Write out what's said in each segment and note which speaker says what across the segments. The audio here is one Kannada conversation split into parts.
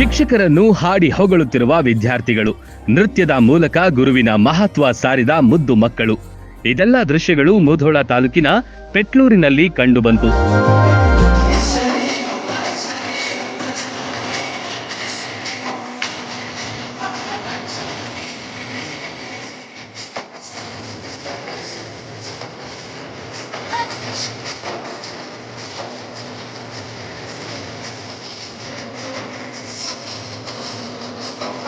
Speaker 1: ಶಿಕ್ಷಕರನ್ನು ಹಾಡಿ ಹೊಗಳುತ್ತಿರುವ ವಿದ್ಯಾರ್ಥಿಗಳು. ನೃತ್ಯದ ಮೂಲಕ ಗುರುವಿನ ಮಹತ್ವ ಸಾರಿದ ಮುದ್ದು ಮಕ್ಕಳು. ಇದೆಲ್ಲ ದೃಶ್ಯಗಳು ಮುಧೋಳ ತಾಲೂಕಿನ ಪೆಟ್ಲೂರಿನಲ್ಲಿ ಕಂಡುಬಂತು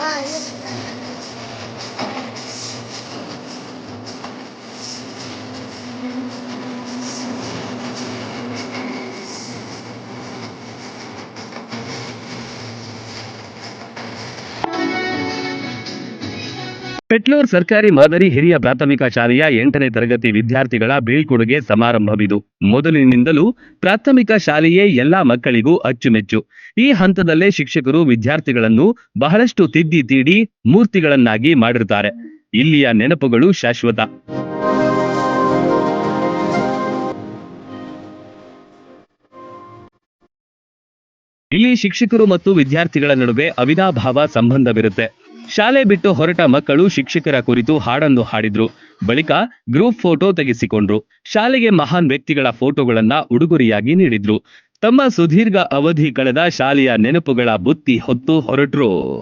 Speaker 1: 啊热 ಪೆಟ್ಲೂರ್ ಸರ್ಕಾರಿ ಮಾದರಿ ಹಿರಿಯ ಪ್ರಾಥಮಿಕ ಶಾಲೆಯ ಎಂಟನೇ ತರಗತಿ ವಿದ್ಯಾರ್ಥಿಗಳ ಬೀಳ್ಕೊಡುಗೆ ಸಮಾರಂಭವಿದು. ಮೊದಲಿನಿಂದಲೂ ಪ್ರಾಥಮಿಕ ಶಾಲೆಯೇ ಎಲ್ಲಾ ಮಕ್ಕಳಿಗೂ ಅಚ್ಚುಮೆಚ್ಚು. ಈ ಹಂತದಲ್ಲೇ ಶಿಕ್ಷಕರು ವಿದ್ಯಾರ್ಥಿಗಳನ್ನು ಬಹಳಷ್ಟು ತಿದ್ದಿ ತೀಡಿ ಮೂರ್ತಿಗಳನ್ನಾಗಿ ಮಾಡಿರುತ್ತಾರೆ. ಇಲ್ಲಿಯ ನೆನಪುಗಳು ಶಾಶ್ವತ. ಇಲ್ಲಿ ಶಿಕ್ಷಕರು ಮತ್ತು ವಿದ್ಯಾರ್ಥಿಗಳ ನಡುವೆ ಅವಿನಾಭಾವ ಸಂಬಂಧವಿರುತ್ತೆ. ಶಾಲೆ ಬಿಟ್ಟು ಹೊರಟ ಮಕ್ಕಳು ಶಿಕ್ಷಕರ ಕುರಿತು ಹಾಡನ್ನು ಹಾಡಿದ್ರು. ಬಳಿಕ ಗ್ರೂಪ್ ಫೋಟೋ ತೆಗೆಸಿಕೊಂಡ್ರು. ಶಾಲೆಗೆ ಮಹಾನ್ ವ್ಯಕ್ತಿಗಳ ಫೋಟೋಗಳನ್ನ ಉಡುಗೊರೆಯಾಗಿ ನೀಡಿದ್ರು. ತಮ್ಮ ಸುದೀರ್ಘ ಅವಧಿ ಕಳೆದ ಶಾಲೆಯ ನೆನಪುಗಳ ಬುತ್ತಿ ಹೊತ್ತು ಹೊರಟ್ರು.